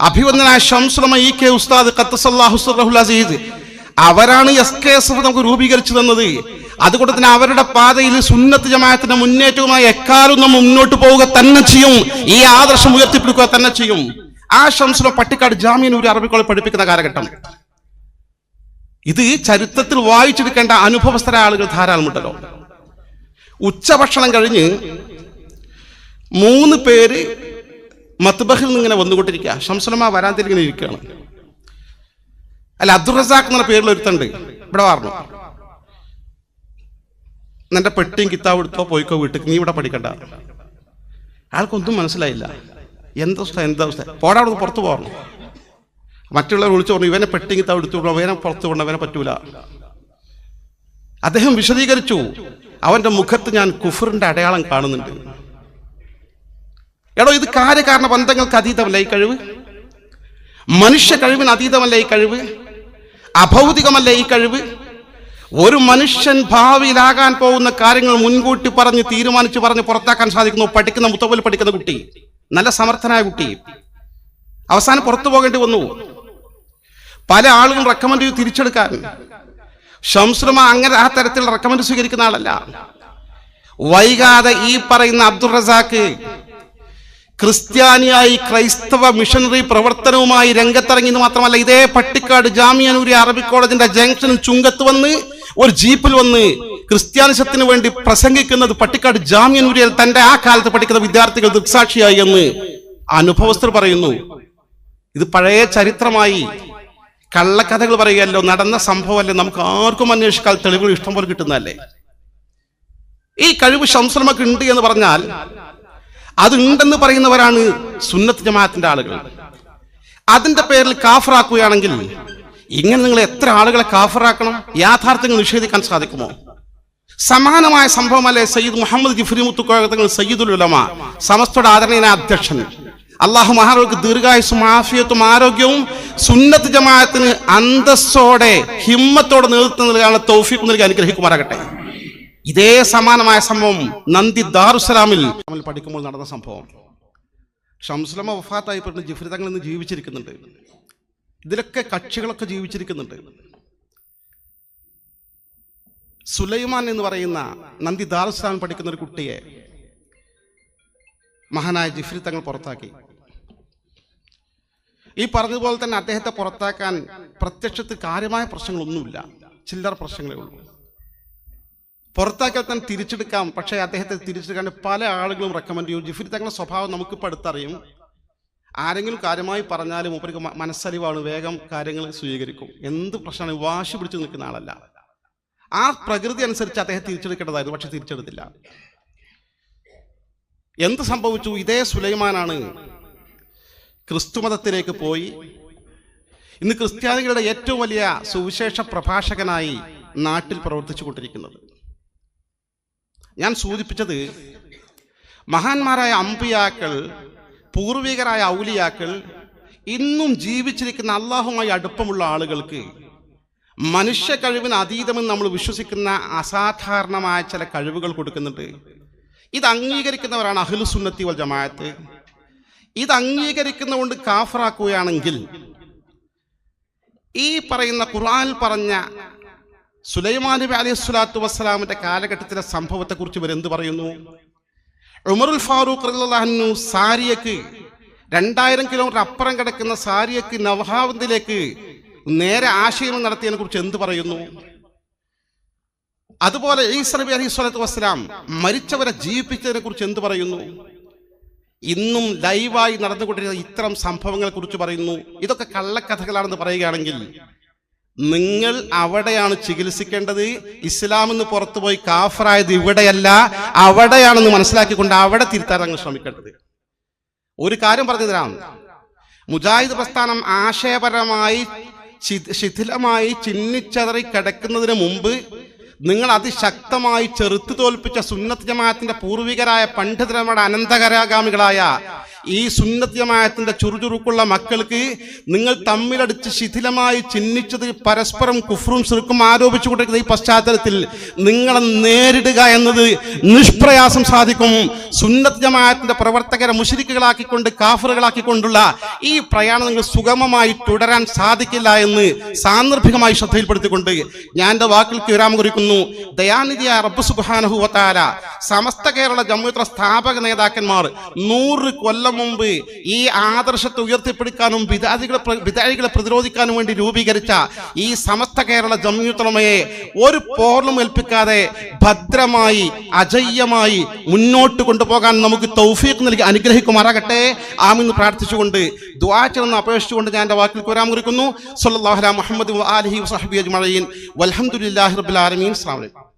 അഭിവന്ദനായ ഷംസുലമ ഇ കെ ഉസ്താദ് ഖത്തസല്ലാഹു സുറഹുൽ അസീസ് അവരാണ് എസ് കെ എസ് എഫ് നമുക്ക് രൂപീകരിച്ചു തന്നത്. അതുകൊണ്ട് തന്നെ അവരുടെ പാതയിൽ സുന്നത്ത് ജമാഅത്തിന്റെ മുന്നേറ്റവുമായി എക്കാലും നമ്മൾ മുന്നോട്ട് പോവുക തന്നെ ചെയ്യും. ഈ ആദർശം ഉയർത്തിപ്പിടിക്കുക തന്നെ ചെയ്യും. ആ ഷംസുല പട്ടിക്കാട് ജാമ്യൻ ഒരു അറബിക്കോളെ പഠിപ്പിക്കുന്ന കാലഘട്ടം. ഇത് ചരിത്രത്തിൽ വായിച്ചെടുക്കേണ്ട അനുഭവസ്ഥര ആളുകൾ ധാരാളമുണ്ടല്ലോ ഉച്ചഭക്ഷണം കഴിഞ്ഞ് മൂന്ന് പേര് മത്ബഹിൽ നിന്ന് ഇങ്ങനെ വന്നുകൊണ്ടിരിക്കുക. ഷംസുലമ ഇങ്ങനെ ഇരിക്കുകയാണ്. അല്ല അബ്ദുൾ റസാഖ് എന്ന പേരിൽ ഒരുത്തുണ്ട്. ഇവിടെ പറഞ്ഞു നിന്റെ പെട്ടിയും കിത്താവ് എടുത്തോ പോയിക്കോ വീട്ടിൽ നീ ഇവിടെ പഠിക്കണ്ട. ആൾക്കൊന്നും മനസ്സിലായില്ല. എന്താ അവസ്ഥ എന്താ അവസ്ഥ പോടാ പുറത്തു പോകണം മറ്റുള്ളവർ വിളിച്ചു പറഞ്ഞു ഇവനെ പെട്ടിയും കിതാബ് എടുത്തു വിടണം ഇവനെ പുറത്തു വിടണം ഇവനെ പറ്റൂല. അദ്ദേഹം വിശദീകരിച്ചു അവന്റെ മുഖത്ത് ഞാൻ കുഫറിന്റെ അടയാളം കാണുന്നുണ്ട്. എടോ ഇത് കാര്യകാരണ ബന്ധങ്ങൾക്ക് അതീതമല്ല ഈ കഴിവ്? മനുഷ്യ കഴിവിന് അതീതമല്ല ഈ കഴിവ്? അഭൗതികമല്ല ഈ കഴിവ്? ഒരു മനുഷ്യൻ ഭാവിയിലാകാൻ പോകുന്ന കാര്യങ്ങൾ മുൻകൂട്ടി പറഞ്ഞ് തീരുമാനിച്ചു പറഞ്ഞ് പുറത്താക്കാൻ സാധിക്കുന്നു. പഠിക്കുന്ന മുത്തവൽ പഠിക്കുന്ന കുട്ടി. നല്ല സമർത്ഥനായ കുട്ടി. അവസാനം പുറത്തു പോകേണ്ടി വന്നു. പല ആളുകളും റെക്കമെൻഡ് ചെയ്ത് തിരിച്ചെടുക്കാൻ. ഷംസുലമ അങ്ങനെ ആ തരത്തിൽ റെക്കമെൻഡ് സ്വീകരിക്കുന്ന ആളല്ല. വൈകാതെ ഈ പറയുന്ന അബ്ദുൾ റസാക്ക് ക്രിസ്ത്യാനിയായി ക്രൈസ്തവ മിഷണറി പ്രവർത്തനവുമായി രംഗത്തിറങ്ങിയത് മാത്രമല്ല ഇതേ പട്ടിക്കാട് ജാമിയനൂരി അറബിക് കോളേജിന്റെ ജംഗ്ഷനിൽ ചുങ്കത്ത് വന്ന് ഒരു ജീപ്പിൽ വന്ന് ക്രിസ്ത്യാനിസത്തിന് വേണ്ടി പ്രസംഗിക്കുന്നത് പട്ടിക്കാട് ജാമ്യനൂരിയിൽ തന്റെ ആ കാലത്ത് പഠിക്കുന്ന വിദ്യാർത്ഥികൾ ദൃക്സാക്ഷിയായി എന്ന് അനുഭവസ്ഥർ പറയുന്നു. ഇത് പഴയ ചരിത്രമായി കള്ളക്കഥകൾ പറയുകയല്ലോ നടന്ന സംഭവമല്ലേ നമുക്ക് ആർക്കും അന്വേഷിക്കാൻ തെളിവുകൾ ഇഷ്ടം പോലെ കിട്ടുന്നതല്ലേ? ഈ കഴിവ് ശംസ്രമൊക്കെ ഉണ്ട് എന്ന് പറഞ്ഞാൽ അതുണ്ടെന്ന് പറയുന്നവരാണ് സുന്നത്ത് ജമാഅത്തിന്റെ ആളുകൾ. അതിന്റെ പേരിൽ കാഫറാക്കുകയാണെങ്കിൽ ഇങ്ങനെ നിങ്ങൾ എത്ര ആളുകളെ കാഫറാക്കണം? യാഥാർത്ഥ്യങ്ങൾ നിഷേധിക്കാൻ സാധിക്കുമോ? സമാനമായ സംഭവമല്ലേ സയ്യിദ് മുഹമ്മദ് ജിഫ്രി മുത്തുക്കോഴത്തങ്ങൾ സയ്യിദുൽ ഉലമ സമസ്തയുടെ ആദരണീയ അധ്യക്ഷൻ. അള്ളാഹു മഹാറോക്ക് ദീർഘായുസും ആഫിയത്തും ആരോഗ്യവും സുന്നത്ത് ജമാഅത്തിന് അന്തസ്സോടെ ഹിമ്മത്തോടെ നേതൃത്വം നൽകാനുള്ള തൗഫീഖ് നൽകി അനുഗ്രഹിക്കുമാറാകട്ടെ. ഇതേ സമാനമായ സംഭവം നന്ദി ദാറുസലാമിൽ നമ്മൾ പഠിക്കുമ്പോൾ നടന്ന സംഭവം. ഷംസുലമ വഫാത്തായി പറഞ്ഞ് ജിഫ്രി തങ്ങൾ ഇന്ന് ജീവിച്ചിരിക്കുന്നുണ്ട്. ഇതിലൊക്കെ കക്ഷികളൊക്കെ ജീവിച്ചിരിക്കുന്നുണ്ട്. സുലൈമാൻ എന്ന് പറയുന്ന നന്ദി ദാറുസലാമിൽ പഠിക്കുന്ന ഒരു കുട്ടിയെ മഹാനായ ജിഫ്രി തങ്ങൾ പുറത്താക്കി. ഈ പറഞ്ഞതുപോലെ തന്നെ അദ്ദേഹത്തെ പുറത്താക്കാൻ പ്രത്യക്ഷത്തിൽ കാര്യമായ പ്രശ്നങ്ങളൊന്നുമില്ല. ചില്ലറ പ്രശ്നങ്ങളേ ഉള്ളൂ. പുറത്താക്കിയാൽ തന്നെ തിരിച്ചെടുക്കാം. പക്ഷേ അദ്ദേഹത്തെ തിരിച്ചെടുക്കാൻ പല ആളുകളും റെക്കമെൻഡ് ചെയ്യും. ജിഫിരി തങ്ങളുടെ സ്വഭാവം നമുക്കിപ്പോൾ അടുത്തറിയും. ആരെങ്കിലും കാര്യമായി പറഞ്ഞാലും മൂപ്പർക്ക് മനസ്സറിവാണ് വേഗം കാര്യങ്ങൾ സ്വീകരിക്കും. എന്ത് പ്രശ്നമാണ് വാശി പിടിച്ചു നിൽക്കുന്ന ആളല്ല. ആ പ്രകൃതി അനുസരിച്ച് അദ്ദേഹം തിരിച്ചെടുക്കേണ്ടതായിരുന്നു. പക്ഷെ തിരിച്ചെടുത്തില്ല. എന്ത് സംഭവിച്ചു? ഇതേ സുലൈമാനാണ് ക്രിസ്തുമതത്തിലേക്ക് പോയി. ഇന്ന് ക്രിസ്ത്യാനികളുടെ ഏറ്റവും വലിയ സുവിശേഷ പ്രഭാഷകനായി നാട്ടിൽ പ്രവർത്തിച്ചു കൊണ്ടിരിക്കുന്നത് ഞാൻ സൂചിപ്പിച്ചത് മഹാന്മാരായ അമ്പിയാക്കൾ പൂർവികരായ ഔലിയാക്കൾ ഇന്നും ജീവിച്ചിരിക്കുന്ന അള്ളാഹുമായി അടുപ്പമുള്ള ആളുകൾക്ക് മനുഷ്യ കഴിവിന് അതീതമെന്ന് നമ്മൾ വിശ്വസിക്കുന്ന അസാധാരണമായ ചില കഴിവുകൾ കൊടുക്കുന്നുണ്ട്. ഇത് അംഗീകരിക്കുന്നവരാണ് അഹ്ലു സുന്നത്തി വൽ ജമാഅത്ത്. ഇത് അംഗീകരിക്കുന്നതുകൊണ്ട് കാഫറാക്കുകയാണെങ്കിൽ ഈ പറയുന്ന ഖുർആൻ പറഞ്ഞ സുലൈമാൻ നബി അലൈഹി സ്വലാത്തു വസ്സലാമിന്റെ കാലഘട്ടത്തിലെ സംഭവത്തെക്കുറിച്ച് എന്ത് പറയുന്നു? ഉമറുൽ ഫാറൂഖ് റളിയല്ലാഹു സാരിയക്ക് രണ്ടായിരം കിലോമീറ്റർ അപ്പുറം കിടക്കുന്ന സാരിയക്ക് നവഹാവന്തിലേക്ക് നേരെ ആശയം നടത്തിയതിനെ കുറിച്ച് എന്ത് പറയുന്നു? അതുപോലെ ഈസ് നബി അലൈഹി സ്വലാത്തു വസ്സലാം മരിച്ചവരെ ജീവിപ്പിച്ചതിനെ കുറിച്ച് എന്ത് പറയുന്നു? ഇന്നും ലൈവായി നടന്നുകൊണ്ടിരുന്ന ഇത്തരം സംഭവങ്ങളെ കുറിച്ച് പറയുന്നു. ഇതൊക്കെ കള്ളക്കഥകളാണെന്ന് പറയുകയാണെങ്കിൽ നിങ്ങൾ അവിടെയാണ് ചികിത്സിക്കേണ്ടത്. ഇസ്ലാം എന്ന് പുറത്തുപോയി കാഫറായത് ഇവിടെയല്ല. അവിടെയാണെന്ന് മനസ്സിലാക്കിക്കൊണ്ട് അവിടെ തിരുത്താൻ അങ്ങ് ശ്രമിക്കേണ്ടത്. ഒരു കാര്യം പറഞ്ഞു തരാം. മുജാഹിദ് പ്രസ്ഥാനം ആശയപരമായി ശിഥിലമായി ചിന്നിച്ചതറി കിടക്കുന്നതിന് മുമ്പ് നിങ്ങൾ അതിശക്തമായി ചെറുത്തു തോൽപ്പിച്ച സുന്നത്ത് ജമാഅത്തിന്റെ പൂർവികരായ പണ്ഡിതരമയുടെ അനന്തകരാഗാമികളായ ഈ സുന്നത്യമായത്തിന്റെ ചുറുചുറുക്കുള്ള മക്കൾക്ക് നിങ്ങൾ തമ്മിലടിച്ച് ശിഥിലമായി ചിഹ്നിച്ചത് പരസ്പരം കുഫറും ആരോപിച്ചു കൊണ്ടിരിക്കുന്ന ഈ പശ്ചാത്തലത്തിൽ നിങ്ങളെ നേരിടുക എന്നത് നിഷ്പ്രയാസം സാധിക്കും. സുന്നത്ത് ജമാഅത്തിന്റെ പ്രവർത്തകരെ മുഷിരിക്കുകളാക്കിക്കൊണ്ട് കാഫറുകളാക്കിക്കൊണ്ടുള്ള ഈ പ്രയാണം നിങ്ങൾ സുഗമമായി തുടരാൻ സാധിക്കില്ല എന്ന് സാന്ദർഭികമായി ശ്രദ്ധയിൽപ്പെടുത്തിക്കൊണ്ട് ഞാൻ എന്റെ വാക്കുകൾക്ക് വിരാമം കുറിക്കുന്നു ദയാനിധിയായ റബ്ബ് സുബാനഹുവത്താര സമസ്ത കേരള ജമ്മുത്ര സ്ഥാപക നേതാക്കന്മാർ നൂറ് കൊല്ലം മുമ്പ് ഈ ആദർശത്തെ ഉയർത്തിപ്പിടിക്കാനും വിതാദികളെ വിതാഴികളെ പ്രതിരോധിക്കാനും വേണ്ടി രൂപീകരിച്ച ഈ സമസ്ത കേരള ജമ്മുത്തലമയെ ഒരു പോർലും ഏൽപ്പിക്കാതെ ഭദ്രമായി അജയ്യമായി മുന്നോട്ട് കൊണ്ടുപോകാൻ നമുക്ക് തൗഫീഖ് നൽകി അനുഗ്രഹിക്കുമാറാകട്ടെ. ആമെന്ന് പ്രാർത്ഥിച്ചുകൊണ്ട് ദ്വാ അപേക്ഷിച്ചുകൊണ്ട് ഞാൻ എന്റെ വാക്കിൽ കുരാൻ കുറിക്കുന്നു സല്ലല്ലാഹു അലാ മുഹമ്മദ് വ ആലിഹി വസഹബി അജ്മഈൻ. വൽഹംദുലില്ലാഹി റബ്ബിൽ ആലമീൻ. അസ്സലാമു അലൈക്കും.